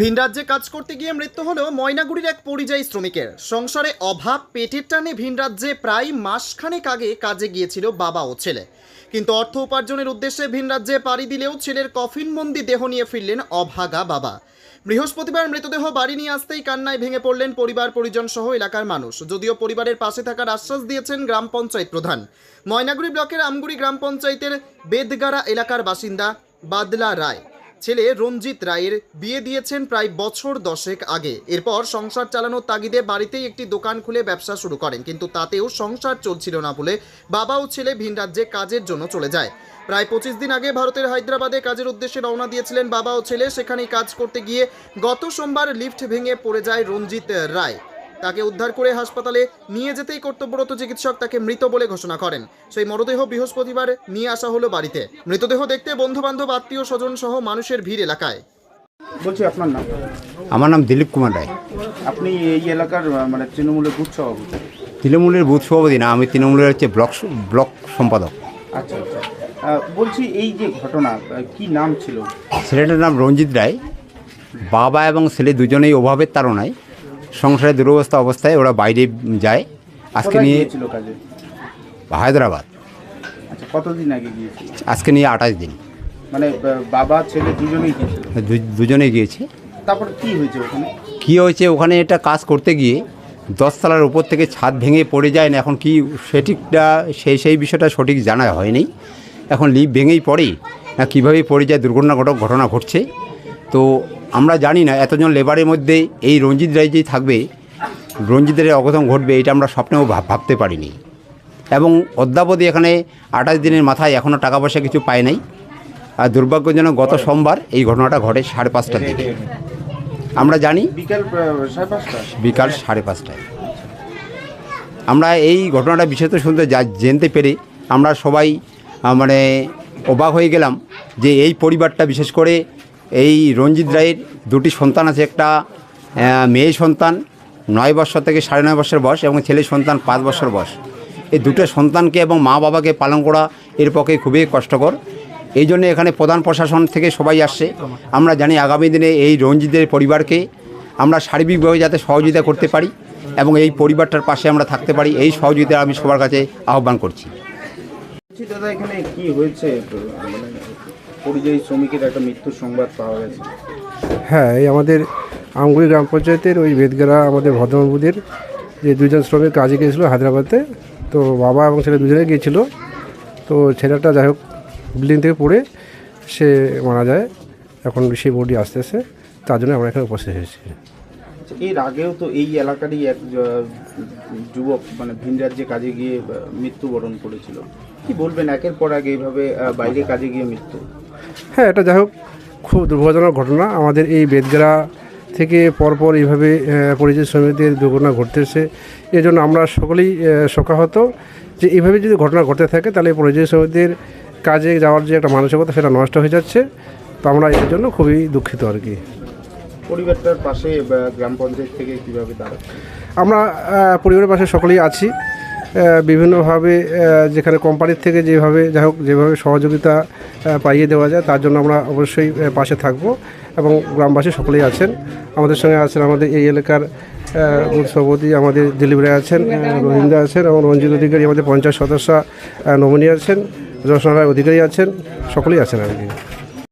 ভিন রাজ্যে কাজ করতে গিয়ে মৃত্যু হলো ময়নাগুড়ির এক পরিযায়ী শ্রমিকের। সংসারে অভাব, পেটের টানে ভিন রাজ্যে প্রায় মাসখানেক আগে কাজে গিয়েছিল বাবা ও ছেলে। কিন্তু অর্থ উপার্জনের উদ্দেশ্যে ভিন রাজ্যে পাড়ি দিলেও ছেলের কফিনবন্দি দেহ নিয়ে ফিরলেন অভাগা বাবা। বৃহস্পতিবার মৃতদেহ বাড়ি নিয়ে আসতেই কান্নায় ভেঙে পড়লেন পরিবার, পরিজন সহ এলাকার মানুষ। যদিও পরিবারের পাশে থাকার আশ্বাস দিয়েছেন গ্রাম পঞ্চায়েত প্রধান। ময়নাগুড়ি ব্লকের আমগুড়ি গ্রাম পঞ্চায়েতের বেদগাড়া এলাকার বাসিন্দা বাদলা রায়। ছেলে রঞ্জিত রায়ের বিয়ে দিয়েছেন প্রায় বছর দশেক আগে। এরপর সংসার চালানোর তাগিদে বাড়িতেই একটি দোকান খুলে ব্যবসা শুরু করেন, কিন্তু তাতেও সংসার চলছিল না বলে বাবা ও ছেলে ভিন রাজ্যে কাজের জন্য চলে যায়। প্রায় পঁচিশ দিন আগে ভারতের হায়দ্রাবাদে কাজের উদ্দেশ্যে রওনা দিয়েছিলেন বাবা ও ছেলে। সেখানেই কাজ করতে গিয়ে গত সোমবার লিফট ভেঙে পড়ে যায় রঞ্জিত রায়। তাকে উদ্ধার করে হাসপাতালে নিয়ে যেতেই কর্তব্যরত চিকিৎসক তাকে মৃত বলে ঘোষণা করেন। সেই মরদেহ বৃহস্পতিবার নিয়ে আসা হলো বাড়িতে। মৃতদেহ দেখতে বন্ধু বান্ধব আত্মীয় স্বজন সহ মানুষের ভিড় এলাকায়। বলছি আপনার নাম? আমার নাম দিলীপ কুমার রায়। আপনি এই এলাকার মানে তৃণমূলের বুথ সভাপতি? তৃণমূলের বুথ সভাপতি না আমি তৃণমূলের হচ্ছে ব্লক ব্লক সম্পাদক। আচ্ছা আচ্ছা। বলছি এই যে ঘটনা কি নাম ছিল? ছেলেটার নাম রঞ্জিত রায়। বাবা এবং ছেলে দুজনেই অভাবের তাড়নায় সংসারে দুরবস্থা অবস্থায় ওরা বাইরে যায়। আজকে নিয়ে হায়দ্রাবাদ। আচ্ছা কতদিন আগে গিয়েছিল? আজকে নিয়ে আঠাশ দিন। মানে বাবা ছেলে দুজনেই দুজনেই গিয়েছে। তারপর কি হয়েছে ওখানে? কী হয়েছে? ওখানে এটা কাজ করতে গিয়ে দশতলার উপর থেকে ছাদ ভেঙে পড়ে যায় না এখন কি সঠিকটা সেই সেই বিষয়টা সঠিক জানা হয়নি। এখন লিফ ভেঙেই পড়ে না কীভাবে পড়ে যায় দুর্ঘটনা ঘটক ঘটনা ঘটছে। তো আমরা জানি না এতজন লেবারের মধ্যে এই রঞ্জিত রায় যে থাকবে রঞ্জিত রঞ্জিতের অঘটন ঘটবে এটা আমরা স্বপ্নেও ভাব- ভাবতে পারিনি। এবং অদ্যাবধি এখানে আঠাশ দিনের মাথায় এখনও টাকা পয়সা কিছু পায় নাই। আর দুর্ভাগ্যজনক গত সোমবার এই ঘটনাটা ঘটে সাড়ে পাঁচটার দিকে। আমরা জানি বিকাল সাড়ে পাঁচটায়? আমরা এই ঘটনাটা বিশেষত শুনতে যা- জানতে পেরে আমরা সবাই মানে অবাক হয়ে গেলাম যে এই পরিবারটা বিশেষ করে এই রঞ্জিত রায়ের দুটি সন্তান আছে। একটা মেয়ে সন্তান, নয় বছর থেকে সাড়ে নয় বছর বয়স এবং ছেলে সন্তান পাঁচ বছর বয়স। এই দুটো সন্তানকে এবং মা বাবাকে পালন করা এর পক্ষে খুবই কষ্টকর। এই জন্য এখানে প্রধান প্রশাসন থেকে সবাই আসছে। আমরা জানি আগামী দিনে এই রঞ্জিতের পরিবারকে আমরা সার্বিকভাবে যাতে সহযোগিতা করতে পারি এবং এই পরিবারটার পাশে আমরা থাকতে পারি, এই সহযোগিতা আমি সবার কাছে আহ্বান করছি। দাদা, এখানে কি হয়েছে? মানে পরিযায়ী শ্রমিকের একটা মৃত্যুর সংবাদ পাওয়া গেছে। হ্যাঁ এই আমাদের আমগুড়ি গ্রাম পঞ্চায়েতের ওই বেদগেরা আমাদের ভদ্রবাবুদের যে দুজন শ্রমিক কাজে গিয়েছিল হায়দ্রাবাদে তো বাবা এবং ছেলে দুজনে গিয়েছিল। তো ছেলেটা যাই হোক বিল্ডিং থেকে পড়ে সে মারা যায়। এখন সেই বডি আসতেছে তার জন্য আমরা এখানে উপস্থিত হয়েছি। আচ্ছা, এর আগেও তো এই এলাকারই এক যুবক মানে ভিন রাজ্যে কাজে গিয়ে মৃত্যুবরণ করেছিল। কি বলবেন একের পর আগে এইভাবে বাইরে কাজে গিয়ে মৃত্যু? হ্যাঁ এটা যাই হোক খুব দুর্ভাগ্যজনক ঘটনা। আমাদের এই বেদগেরা থেকে পরপর এইভাবে পরিযায়ী শ্রমিকদের দুর্ঘটনা ঘটতেছে। এই জন্য আমরা সকলেই শোকাহত যে এইভাবে যদি ঘটনা ঘটতে থাকে তাহলে পরিযায়ী শ্রমিকদের কাজে যাওয়ার যে একটা মানসিকতা সেটা নষ্ট হয়ে যাচ্ছে। তো আমরা এর জন্য খুবই দুঃখিত আর কি। পরিবারটার পাশে গ্রাম পঞ্চায়েত থেকে কীভাবে আমরা পরিবারের পাশে সকলেই আছি। বিভিন্নভাবে যেখানে কোম্পানির থেকে যেভাবে যাই হোক যেভাবে সহযোগিতা পাইয়ে দেওয়া যায় তার জন্য আমরা অবশ্যই পাশে থাকব এবং গ্রামবাসী সকলেই আছেন। আমাদের সঙ্গে আছেন আমাদের এই এলাকার সভাপতি আমাদের দিলীপ রায় আছেন আহ, আছেন এবং রঞ্জিত অধিকারী আমাদের পঞ্চায়েত সদস্য নমিনী আছেন যশোর রায় অধিকারী আছেন সকলেই আছেন আর কি।